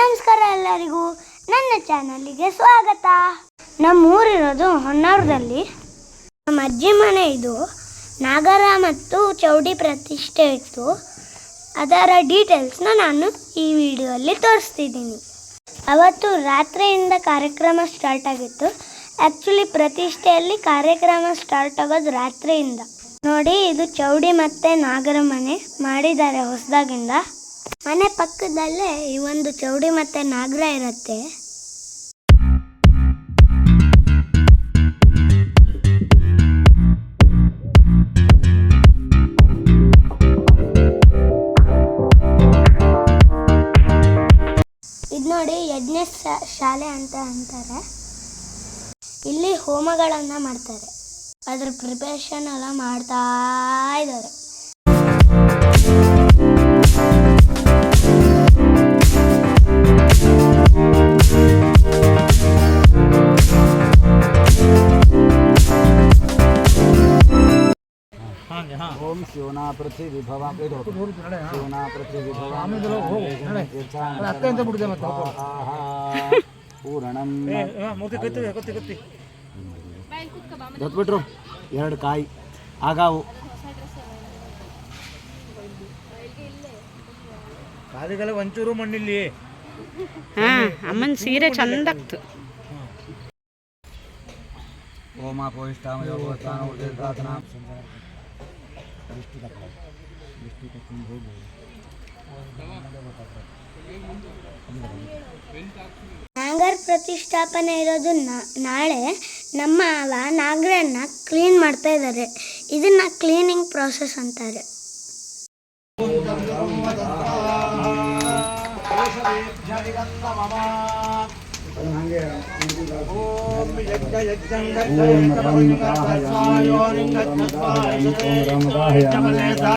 ನಮಸ್ಕಾರ ಎಲ್ಲರಿಗೂ. ನನ್ನ ಚಾನಲಿಗೆ ಸ್ವಾಗತ. ನಮ್ಮ ಊರಿರೋದು ಹೊನ್ನಾವರದಲ್ಲಿ. ನಮ್ಮ ಅಜ್ಜಿ ಮನೆ ಇದು. ನಾಗರ ಮತ್ತು ಚೌಡಿ ಪ್ರತಿಷ್ಠೆ ಇತ್ತು. ಅದರ ಡೀಟೇಲ್ಸ್ನ ನಾನು ಈ ವಿಡಿಯೋಲ್ಲಿ ತೋರಿಸ್ತಿದ್ದೀನಿ. ಅವತ್ತು ರಾತ್ರಿಯಿಂದ ಕಾರ್ಯಕ್ರಮ ಸ್ಟಾರ್ಟ್ ಆಗಿತ್ತು. ಆ್ಯಕ್ಚುಲಿ ಪ್ರತಿಷ್ಠೆಯಲ್ಲಿ ಕಾರ್ಯಕ್ರಮ ಸ್ಟಾರ್ಟ್ ಆಗೋದು ರಾತ್ರಿಯಿಂದ. ನೋಡಿ, ಇದು ಚೌಡಿ ಮತ್ತು ನಾಗರ ಮನೆ ಮಾಡಿದ್ದಾರೆ ಹೊಸದಾಗಿಂದ. ಮನೆ ಪಕ್ಕದಲ್ಲೇ ಈ ಒಂದು ಚೌಡಿ ಮತ್ತೆ ನಾಗರ ಇರುತ್ತೆ. ಇದು ನೋಡಿ ಯಜ್ಞ ಶಾಲೆ ಅಂತ ಅಂತಾರೆ. ಇಲ್ಲಿ ಹೋಮಗಳನ್ನ ಮಾಡ್ತಾರೆ. ಅದ್ರ ಪ್ರಿಪರೇಷನ್ ಎಲ್ಲ ಮಾಡ್ತಾ ಇದ್ದಾರೆ. ಶಿವನಾ ಪೃಥ್ವಿ ಭವ ಶಿವನಾ ಪೃಥ್ವಿ ಬಿಡಿದೆ ಮತ್ತೆ ಪೂರಣಂ ದತ್ಬಿಟ್ರು ಎರಡು ಕಾಯಿ. ಆಗಾವು. ಕಾಲಿಗೆಲ್ಲ ಒಂಚೂರು ಮಣ್ಣಿಲ್ಲಿ. ಅಮ್ಮನ ಸೀರೆ ಚಂದಾಗ್ತು ಓಮ ಪೋಯಿಷ್ಟಾಮ ಯೋಗವತ್ತಾನ ಹೋಗ್ಬೋದು ಹ್ಯಾಂಗರ್ ಪ್ರತಿಷ್ಠಾಪನೆ ಇರೋದು ನಾಳೆ ನಮ್ಮ ಅವ ನಾಗರನ್ನ ಕ್ಲೀನ್ ಮಾಡ್ತಾ ಇದ್ದಾರೆ ಇದನ್ನ ಕ್ಲೀನಿಂಗ್ ಪ್ರಾಸೆಸ್ ಅಂತಾರೆ. नमस्कार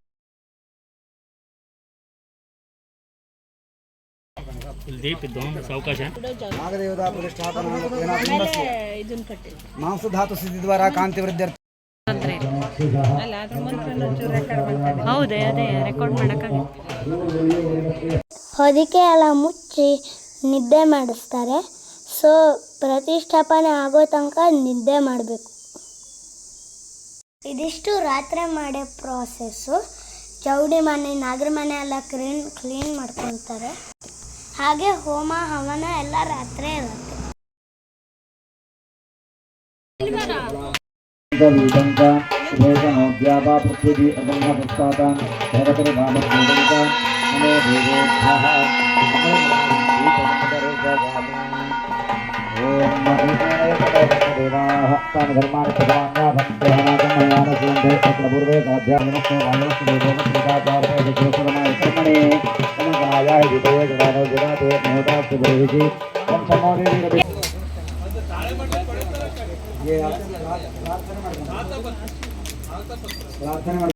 ದೀಪ್ ಇದ್ದು ಸಾವಕಾಶ. ನಾಗದೇವತಾ ಪ್ರತಿಷ್ಠಾಪನ ಮಾಂಸಧಾತು ಸಿದ್ಧಿದ್ವಾರ ಕಾಂತಿ ವೃದ್ಧರ್ಥ ಹೌದೇ ಅದೇ ರೆಕಾರ್ಡ್ ಮಾಡೋಕ್ಕಾಗತ್ತೆ. ಹೊದಿಕೆ ಎಲ್ಲ ಮುಚ್ಚಿ ನಿದ್ದೆ ಮಾಡಿಸ್ತಾರೆ. ಸೊ ಪ್ರತಿಷ್ಠಾಪನೆ ಆಗೋ ತನಕ ನಿದ್ದೆ ಮಾಡಬೇಕು. ಇದಿಷ್ಟು ರಾತ್ರಿ ಮಾಡೋ ಪ್ರಾಸೆಸ್ಸು ಚೌಡಿ ಮನೆ ನಾಗರ ಮನೆ ಎಲ್ಲ ಕ್ಲೀನ್ ಕ್ಲೀನ್ ಮಾಡ್ಕೊತಾರೆ. ಹಾಗೆ ಹೋಮ ಹವನ ಎಲ್ಲ ರಾತ್ರಿ ಇರುತ್ತೆ ೇವನೋದ್ಯಾಪೃಥ್ವಿ भक्तान धर्मान भगवाना भक्त हनागम हनान सुंदर सकल पूर्वे साध्या नमस्ते वायनस्ते देवो सदा पार्वे विक्रमणा कर्मणे नमः गायाय विदय जनानो जनाते मोदा सुभेवि जी हम समोदे रवि ये प्रार्थना प्रार्थना